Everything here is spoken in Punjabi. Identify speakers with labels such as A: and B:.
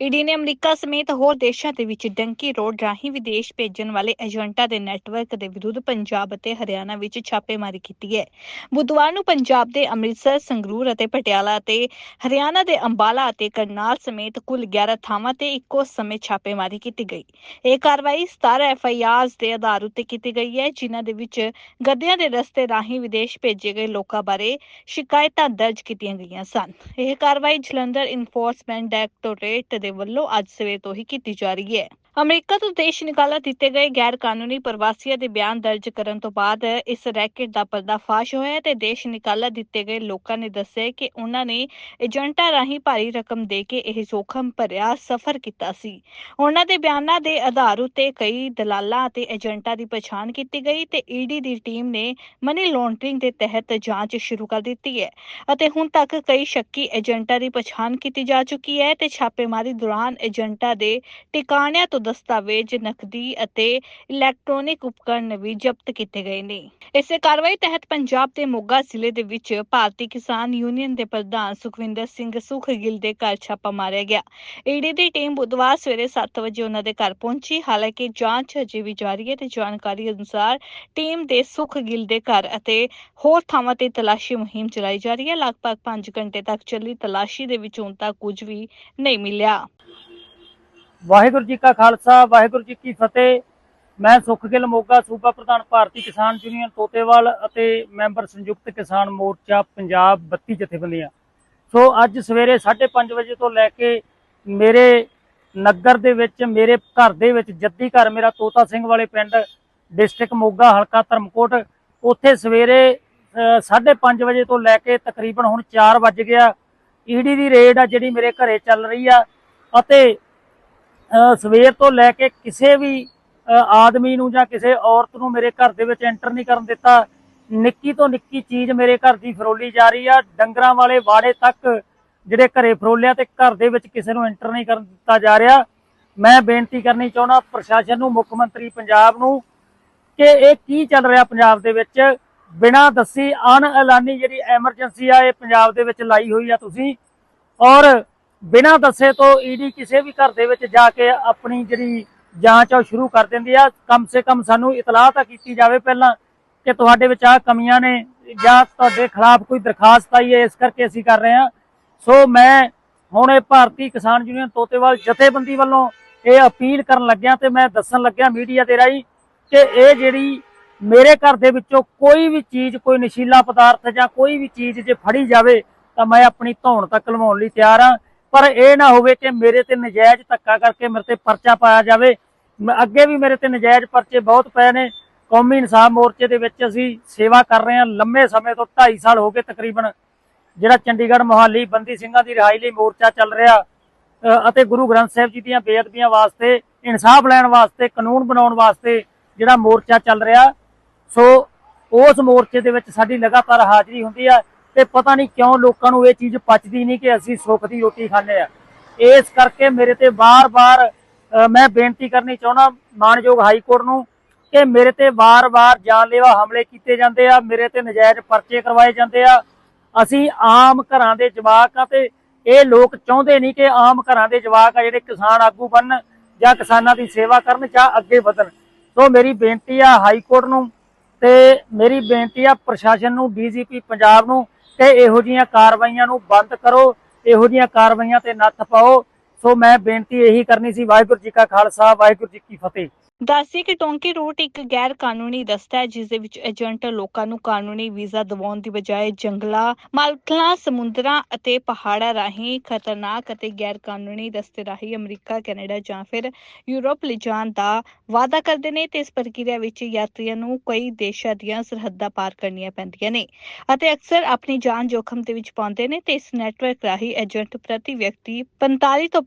A: ਈਡੀ ਨੇ ਅਮਰੀਕਾ ਸਮੇਤ ਹੋਰ ਦੇਸ਼ਾਂ ਦੇ ਵਿੱਚ ਡੰਕੀ ਰੋਡ ਰਾਹੀਂ ਵਿਦੇਸ਼ ਭੇਜਣ ਵਾਲੇ ਏਜੰਟਾਂ ਦੇ ਨੈਟਵਰਕ ਦੇ ਵਿਰੁੱਧ ਪੰਜਾਬ ਅਤੇ ਹਰਿਆਣਾ ਵਿੱਚ ਛਾਪੇਮਾਰੀ ਕੀਤੀ ਹੈ। ਬੁੱਧਵਾਰ ਨੂੰ ਪੰਜਾਬ ਦੇ ਅੰਮ੍ਰਿਤਸਰ, ਸੰਗਰੂਰ ਅਤੇ ਪਟਿਆਲਾ ਅਤੇ ਹਰਿਆਣਾ ਦੇ ਅੰਬਾਲਾ ਅਤੇ ਕਰਨਾਲ ਸਮੇਤ ਕੁੱਲ 11 ਥਾਵਾਂ ਤੇ ਇੱਕੋ ਸਮੇਂ ਛਾਪੇਮਾਰੀ ਕੀਤੀ ਗਈ। ਇਹ ਕਾਰਵਾਈ 17 ਐਫਆਈਆਰਸ ਦੇ ਆਧਾਰ ਉੱਤੇ ਕੀਤੀ ਗਈ ਹੈ, ਜਿਨ੍ਹਾਂ ਦੇ ਵਿੱਚ ਗੱਦਿਆਂ ਦੇ ਰਸਤੇ ਰਾਹੀਂ ਵਿਦੇਸ਼ ਭੇਜੇ ਗਏ ਲੋਕਾਂ ਬਾਰੇ ਸ਼ਿਕਾਇਤਾਂ ਦਰਜ ਕੀਤੀਆਂ ਗਈਆਂ ਸਨ। ਇਹ ਕਾਰਵਾਈ ਜਲੰਧਰ ਇਨਫੋਰਸਮੈਂਟ ਡਾਇਰੈਕਟੋਰੇਟ ਦੇ ਵੱਲੋਂ ਅੱਜ ਸਵੇਰ ਤੋਂ ਹੀ ਕੀਤੀ ਜਾ ਰਹੀ ਹੈ। ਅਮਰੀਕਾ ਤੋਂ ਦੇਸ਼ ਨਿਕਾਲਾ ਦਿੱਤੇ ਗਏ ਗੈਰ ਕਾਨੂੰਨੀ ਪ੍ਰਵਾਸੀਆਂ ਦੇ ਬਿਆਨ ਦਰਜ ਕਰਨ ਤੋਂ ਬਾਅਦ ਇਸ ਰੈਕੇਟ ਦਾ ਪਰਦਾਫਾਸ਼ ਹੋਇਆ ਤੇ ਦੇਸ਼ ਨਿਕਾਲਾ ਦਿੱਤੇ ਗਏ ਲੋਕਾਂ ਨੇ ਦੱਸਿਆ ਕਿ ਉਹਨਾਂ ਨੇ ਏਜੰਟਾਂ ਰਾਹੀਂ ਭਾਰੀ ਰਕਮ ਦੇ ਕੇ ਇਹ ਜੋਖਮ ਭਰਿਆ, ਸਫ਼ਰ ਕੀਤਾ ਸੀ। ਉਹਨਾਂ ਦੇ ਬਿਆਨਾਂ ਦੇ ਆਧਾਰ ਉੱਤੇ ਕਈ ਦਲਾਲਾਂ ਅਤੇ ਏਜੰਟਾਂ ਦੀ ਪਛਾਣ ਕੀਤੀ ਗਈ ਤੇ ਈਡੀ ਦੀ ਟੀਮ ਨੇ ਮਨੀ ਲਾਂਡਰਿੰਗ ਦੇ ਤਹਿਤ ਜਾਂਚ ਸ਼ੁਰੂ ਕਰ ਦਿੱਤੀ ਹੈ ਅਤੇ ਹੁਣ ਤੱਕ ਕਈ ਸ਼ੱਕੀ ਏਜੰਟਾਂ ਦੀ ਪਛਾਣ ਕੀਤੀ ਜਾ ਚੁੱਕੀ ਹੈ ਤੇ ਛਾਪੇਮਾਰੀ ਦੌਰਾਨ ਏਜੰਟਾਂ ਦੇ ਟਿਕਾਣਿਆਂ ਤੋਂ ਦਸਤਾਵੇਜ਼, ਨਕਦੀ ਅਤੇ ਇਲੈਕਟ੍ਰੋਨਿਕ ਉਪਕਰਨ ਵੀ ਜ਼ਬਤ ਕੀਤੇ ਗਏ ਨੇ। ਇਸੇ ਕਾਰਵਾਈ ਤਹਿਤ ਪੰਜਾਬ ਦੇ ਮੋਗਾ ਜ਼ਿਲ੍ਹੇ ਦੇ ਵਿੱਚ ਭਾਰਤੀ ਕਿਸਾਨ ਯੂਨੀਅਨ ਦੇ ਪ੍ਰਧਾਨ ਸੁਖਵਿੰਦਰ ਸਿੰਘ ਸੁਖਗਿੱਲ ਦੇ ਘਰ ਛਾਪਾ ਮਾਰਿਆ ਗਿਆ। ਈਡੀ ਦੀ ਟੀਮ ਬੁੱਧਵਾਰ ਸਵੇਰੇ 7 ਵਜੇ ਉਹਨਾਂ ਦੇ ਘਰ ਪਹੁੰਚੀ। ਹਾਲਾਂਕਿ ਜਾਂਚ ਅਜੇ ਵੀ ਜਾਰੀ ਹੈ ਤੇ ਜਾਣਕਾਰੀ ਅਨੁਸਾਰ ਟੀਮ ਦੇ ਸੁਖਗਿੱਲ ਦੇ ਘਰ ਅਤੇ ਹੋਰ ਥਾਵਾਂ ਤੇ ਤਲਾਸ਼ੀ ਮੁਹਿੰਮ ਚਲਾਈ ਜਾ ਰਹੀ ਹੈ। ਲਗਭਗ 5 ਘੰਟੇ ਤੱਕ ਚੱਲੀ ਤਲਾਸ਼ੀ ਦੇ ਵਿੱਚ ਹੁਣ ਤੱਕ ਕੁਝ ਵੀ ਨਹੀਂ ਮਿਲਿਆ।
B: ਵਾਹਿਗੁਰੂ ਜੀ ਕਾ ਖਾਲਸਾ, ਵਾਹਿਗੁਰੂ ਜੀ ਕੀ ਫਤਿਹ। ਮੈਂ ਸੁਖਗਿੱਲ ਮੋਗਾ, ਸੂਬਾ ਪ੍ਰਧਾਨ ਭਾਰਤੀ ਕਿਸਾਨ ਯੂਨੀਅਨ ਤੋਤੇਵਾਲ ਅਤੇ ਮੈਂਬਰ ਸੰਯੁਕਤ ਕਿਸਾਨ ਮੋਰਚਾ ਪੰਜਾਬ 32 ਜਥੇਬੰਦੀਆਂ। ਸੋ ਅੱਜ ਸਵੇਰੇ 5:30 ਵਜੇ ਤੋਂ ਲੈ ਕੇ ਮੇਰੇ ਨਗਰ ਦੇ ਵਿੱਚ, ਮੇਰੇ ਘਰ ਦੇ ਵਿੱਚ ਜੱਦੀ ਘਰ, ਮੇਰਾ ਤੋਤਾ ਸਿੰਘ ਵਾਲੇ ਪਿੰਡ, ਡਿਸਟ੍ਰਿਕਟ ਮੋਗਾ, ਹਲਕਾ ਧਰਮਕੋਟ, ਉੱਥੇ ਸਵੇਰੇ 5:30 ਵਜੇ ਤੋਂ ਲੈ ਕੇ ਤਕਰੀਬਨ ਹੁਣ 4 ਵੱਜ ਗਿਆ। ਈਡੀ ਦੀ ਰੇਡ ਆ ਜਿਹੜੀ ਮੇਰੇ ਘਰੇ ਚੱਲ ਰਹੀ ਆ ਅਤੇ ਸਵੇਰ ਤੋਂ ਲੈ ਕੇ ਕਿਸੇ ਵੀ ਆਦਮੀ ਨੂੰ ਜਾਂ ਕਿਸੇ ਔਰਤ ਨੂੰ ਮੇਰੇ ਘਰ ਦੇ ਵਿੱਚ ਐਂਟਰ ਨਹੀਂ ਕਰਨ ਦਿੱਤਾ। ਨਿੱਕੀ ਤੋਂ ਨਿੱਕੀ ਚੀਜ਼ ਮੇਰੇ ਘਰ ਦੀ ਫਰੋਲੀ ਜਾ ਰਹੀ ਆ। ਡੰਗਰਾਂ ਵਾਲੇ ਵਾੜੇ ਤੱਕ ਜਿਹੜੇ ਘਰੇ ਫਰੋਲਿਆ ਤੇ ਘਰ ਦੇ ਵਿੱਚ ਕਿਸੇ ਨੂੰ ਐਂਟਰ ਨਹੀਂ ਕਰਨ ਦਿੱਤਾ ਜਾ ਰਿਹਾ। ਮੈਂ ਬੇਨਤੀ ਕਰਨੀ ਚਾਹੁੰਦਾ ਪ੍ਰਸ਼ਾਸਨ ਨੂੰ, ਮੁੱਖ ਮੰਤਰੀ ਪੰਜਾਬ ਨੂੰ ਕਿ ਇਹ ਕੀ ਚੱਲ ਰਿਹਾ ਪੰਜਾਬ ਦੇ ਵਿੱਚ? ਬਿਨਾਂ ਦੱਸੀ ਅਣ ਐਲਾਨੀ ਜਿਹੜੀ ਐਮਰਜੈਂਸੀ ਆ, ਇਹ ਪੰਜਾਬ ਦੇ ਵਿੱਚ ਲਾਈ ਹੋਈ ਆ ਤੁਸੀਂ। ਔਰ ਬਿਨਾਂ ਦੱਸੇ ਤੋਂ ਈਡੀ ਕਿਸੇ ਵੀ ਘਰ ਦੇ ਵਿੱਚ ਜਾ ਕੇ ਆਪਣੀ ਜਿਹੜੀ ਜਾਂਚ ਆ ਉਹ ਸ਼ੁਰੂ ਕਰ ਦਿੰਦੀ ਆ। ਕਮ ਸੇ ਕਮ ਸਾਨੂੰ ਇਤਲਾਹ ਤਾਂ ਕੀਤੀ ਜਾਵੇ ਪਹਿਲਾਂ ਕਿ ਤੁਹਾਡੇ ਵਿੱਚ ਆ ਕਮੀਆਂ ਨੇ ਜਾਂ ਤੁਹਾਡੇ ਖਿਲਾਫ ਕੋਈ ਦਰਖਾਸਤ ਆਈ ਹੈ, ਇਸ ਕਰਕੇ ਅਸੀਂ ਕਰ ਰਹੇ ਹਾਂ। ਸੋ ਮੈਂ ਹੁਣ ਇਹ ਭਾਰਤੀ ਕਿਸਾਨ ਯੂਨੀਅਨ ਤੋਤੇਵਾਲ ਜਥੇਬੰਦੀ ਵੱਲੋਂ ਇਹ ਅਪੀਲ ਕਰਨ ਲੱਗਿਆ ਤੇ ਮੈਂ ਦੱਸਣ ਲੱਗਿਆ ਮੀਡੀਆ ਦੇ ਰਾਹੀਂ ਕਿ ਇਹ ਜਿਹੜੀ ਮੇਰੇ ਘਰ ਦੇ ਵਿੱਚੋਂ ਕੋਈ ਵੀ ਚੀਜ਼, ਕੋਈ ਨਸ਼ੀਲਾ ਪਦਾਰਥ ਜਾਂ ਕੋਈ ਵੀ ਚੀਜ਼ ਜੇ ਫੜੀ ਜਾਵੇ ਤਾਂ ਮੈਂ ਆਪਣੀ ਧੌਣ ਤੱਕ ਲਵਾਉਣ ਲਈ ਤਿਆਰ ਹਾਂ। ਪਰ ਇਹ ਨਾ ਹੋਵੇ ਕਿ ਮੇਰੇ ਤੇ ਨਜਾਇਜ਼ ਧੱਕਾ ਕਰਕੇ ਮੇਰੇ ਤੇ ਪਰਚਾ ਪਾਇਆ ਜਾਵੇ। ਅੱਗੇ ਵੀ ਮੇਰੇ ਤੇ ਨਜਾਇਜ਼ ਪਰਚੇ ਬਹੁਤ ਪਏ ਨੇ। ਕੌਮੀ ਇਨਸਾਫ ਮੋਰਚੇ ਦੇ ਵਿੱਚ ਅਸੀਂ ਸੇਵਾ ਕਰ ਰਹੇ ਹਾਂ। ਲੰਮੇ ਸਮੇਂ ਤੋਂ 2.5 ਸਾਲ ਹੋ ਗਏ ਤਕਰੀਬਨ ਜਿਹੜਾ ਚੰਡੀਗੜ੍ਹ ਮੋਹਾਲੀ ਬੰਦੀ ਸਿੰਘਾਂ ਦੀ ਰਿਹਾਈ ਲਈ ਮੋਰਚਾ ਚੱਲ ਰਿਹਾ। ਅਤੇ ਗੁਰੂ ਗ੍ਰੰਥ ਸਾਹਿਬ ਜੀ ਦੀਆਂ ਬੇਅਦਬੀਆਂ ਵਾਸਤੇ, ਇਨਸਾਫ ਲੈਣ ਵਾਸਤੇ, ਕਾਨੂੰਨ ਬਣਾਉਣ ਵਾਸਤੇ ਜਿਹੜਾ ਮੋਰਚਾ ਚੱਲ ਰਿਹਾ। ਸੋ ਉਸ ਮੋਰਚੇ ਦੇ ਵਿੱਚ ਸਾਡੀ ਲਗਾਤਾਰ ਹਾਜ਼ਰੀ ਹੁੰਦੀ ਆ। ਤੇ ਪਤਾ ਨਹੀਂ ਕਿਉਂ ਲੋਕਾਂ ਨੂੰ ਇਹ ਚੀਜ਼ ਪਚਦੀ ਨਹੀਂ ਕਿ ਅਸੀਂ ਸੁੱਖ ਦੀ ਰੋਟੀ ਖਾਂਦੇ ਆ। ਇਸ ਕਰਕੇ ਮੇਰੇ ਤੇ ਵਾਰ-ਵਾਰ ਮੈਂ ਬੇਨਤੀ ਕਰਨੀ ਚਾਹੁੰਦਾ ਮਾਨਯੋਗ ਹਾਈ ਕੋਰਟ ਨੂੰ ਕਿ ਮੇਰੇ ਤੇ ਵਾਰ-ਵਾਰ ਜਾਨਲੇਵਾ ਹਮਲੇ ਕੀਤੇ ਜਾਂਦੇ ਆ, ਮੇਰੇ ਤੇ ਨਜਾਇਜ਼ ਪਰਚੇ ਕਰਵਾਏ ਜਾਂਦੇ ਆ। ਅਸੀਂ ਆਮ ਘਰਾਂ ਦੇ ਜਵਾਕ ਆ ਤੇ ਇਹ ਲੋਕ ਚਾਹੁੰਦੇ ਨਹੀਂ ਕਿ ਆਮ ਘਰਾਂ ਦੇ ਜਵਾਕ ਆ ਜਿਹੜੇ ਕਿਸਾਨ ਆਗੂ ਬਣਨ ਜਾਂ ਕਿਸਾਨਾਂ ਦੀ ਸੇਵਾ ਕਰਨ ਜਾਂ ਅੱਗੇ ਵਧਣ। ਸੋ ਮੇਰੀ ਬੇਨਤੀ ਆ ਹਾਈ ਕੋਰਟ ਨੂੰ ਤੇ ਮੇਰੀ ਬੇਨਤੀ ਆ ਪ੍ਰਸ਼ਾਸਨ ਨੂੰ, ਡੀਜੀਪੀ ਪੰਜਾਬ ਨੂੰ ਕਿ ਇਹੋ ਜੀਆਂ ਕਾਰਵਾਈਆਂ ਨੂੰ ਬੰਦ ਕਰੋ ਇਹੋ ਜੀਆਂ ਕਾਰਵਾਈਆਂ ਤੇ ਨੱਥ ਪਾਓ। ਸੋ ਮੈਂ ਬੇਨਤੀ ਇਹੀ ਕਰਨੀ ਸੀ, ਵਾਹਿਗੁਰੂ ਜੀ ਕਾ ਖਾਲਸਾ, ਵਾਹਿਗੁਰੂ ਜੀ ਕੀ ਫਤਿਹ।
A: ਦੱਸੀ ਕਿ ਟੋਂਕੀ ਰੂਟ ਇੱਕ ਗੈਰ ਕਾਨੂੰਨੀ ਦਸਤਾ ਹੈ, ਜਿਸ ਦੇ ਵਿੱਚ ਏਜੰਟ ਲੋਕਾਂ ਨੂੰ ਕਾਨੂੰਨੀ ਵੀਜ਼ਾ ਦਿਵਾਉਣ ਦੀ ਬਜਾਏ ਜੰਗਲਾਂ ਮਾਲਖਲਾਂ ਸਮੁੰਦਰਾਂ ਅਤੇ ਪਹਾੜਾਂ ਰਾਹੀਂ ਖਤਰਨਾਕ ਅਤੇ ਗੈਰ ਕਾਨੂੰਨੀ ਦਸਤੇ ਰਾਹੀਂ ਅਮਰੀਕਾ, ਕੈਨੇਡਾ ਜਾਂ ਫਿਰ ਯੂਰਪ ਲਿਜਾਣ ਦਾ ਵਾਅਦਾ ਕਰਦੇ ਨੇ ਤੇ ਇਸ ਪ੍ਰਕਿਰਿਆ ਵਿੱਚ ਯਾਤਰੀਆਂ ਨੂੰ ਕਈ ਦੇਸ਼ਾਂ ਦੀਆਂ ਸਰਹੱਦਾਂ ਪਾਰ ਕਰਨੀਆਂ ਪੈਂਦੀਆਂ ਨੇ ਅਤੇ ਅਕਸਰ ਆਪਣੀ ਜਾਨ ਜੋਖਮ ਦੇ ਵਿੱਚ ਪਾਉਂਦੇ ਨੇ ਤੇ ਇਸ ਨੈਟਵਰਕ ਰਾਹੀਂ ਏਜੰਟ ਪ੍ਰਤੀ ਵਿਅਕਤੀ 45 ਤੋਂ